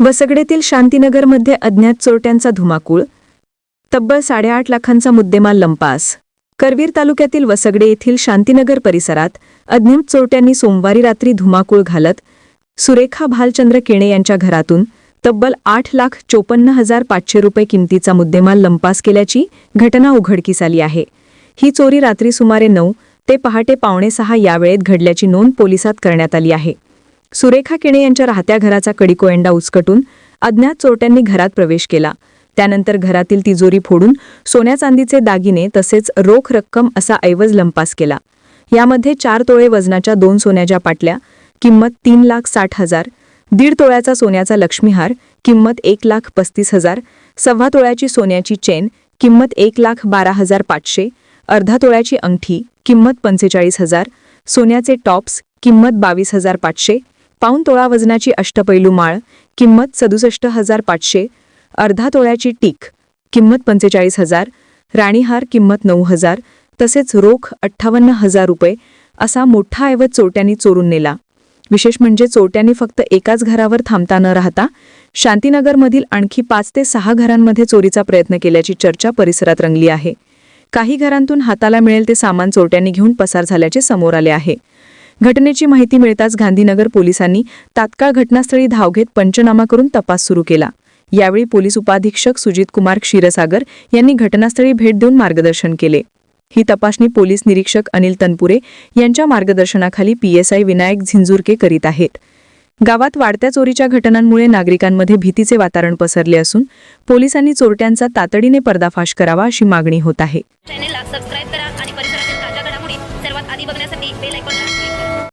वसगडेतील शांतीनगरमध्ये अज्ञात चोरट्यांचा धुमाकूळ तब्बल साडेआठ लाखांचा मुद्देमाल लंपास. करवीर तालुक्यातील वसगडे येथील शांतीनगर परिसरात अज्ञात चोरट्यांनी सोमवारी रात्री धुमाकूळ घालत सुरेखा भालचंद्र केणे यांच्या घरातून तब्बल आठ लाख चोपन्न हजार पाचशे रुपये किमतीचा मुद्देमाल लंपास केल्याची घटना उघडकीस आली आहे. ही चोरी रात्री सुमारे नऊ ते पहाटे पावणे सहा या वेळेत घडल्याची नोंद पोलिसात करण्यात आली आहे. सुरेखा किणे यांच्या राहत्या घराचा कडीकोयंडा उचकटून अज्ञात चोरट्यांनी घरात प्रवेश केला. त्यानंतर घरातील तिजोरी फोडून सोन्या चांदीचे दागिने तसेच रोख रक्कम असा ऐवज लंपास केला. यामध्ये चार तोळे वजनाच्या दोन सोन्याच्या पाटल्या किंमत तीन लाख साठ हजार दीड तोळ्याचा सोन्याचा लक्ष्मीहार किंमत एक लाख पस्तीस हजार सव्वा तोळ्याची सोन्याची चेन किंमत एक लाख बारा हजार पाचशे अर्धा तोळ्याची अंगठी किंमत पंचेचाळीस हजार सोन्याचे टॉप्स किंमत बावीस हजार पाचशे पाऊन तोळा वजनाची अष्टपैलू माळ किंमत सदुसष्ट हजार पाचशे अर्धा तोळ्याची टीक किंमत पंचेचाळीस हजार राणीहार किंमत नऊ हजार तसेच रोख अठ्ठावन्न हजार रुपये असा मोठा ऐवज चोरट्यांनी चोरून नेला. विशेष म्हणजे चोरट्यांनी फक्त एकाच घरावर थांबता न राहता शांतीनगरमधील आणखी पाच ते सहा घरांमध्ये चोरीचा प्रयत्न केल्याची चर्चा परिसरात रंगली आहे. काही घरांतून हाताला मिळेल ते सामान चोरट्यांनी घेऊन पसार झाल्याचे समोर आले आहे. घटनेची माहिती मिळताच गांधीनगर पोलिसांनी तात्काळ घटनास्थळी धाव घेत पंचनामा करून तपास सुरू केला. यावेळी पोलीस उपाधीक्षक सुजित कुमार क्षीरसागर यांनी घटनास्थळी भेट देऊन मार्गदर्शन केले. ही तपासणी पोलीस निरीक्षक अनिल तनपुरे यांच्या मार्गदर्शनाखाली पीएसआय विनायक झिंजुरके करीत आहेत. गावात वाढत्या चोरीच्या घटनांमुळे नागरिकांमध्ये भीतीचे वातावरण पसरले असून पोलिसांनी चोरट्यांचा तातडीने पर्दाफाश करावा अशी मागणी होत आहे. आणि परिसरातील ताज्या घडामोडी सर्वात आधी बघण्यासाठी बेल ऐकून क्लिक करा.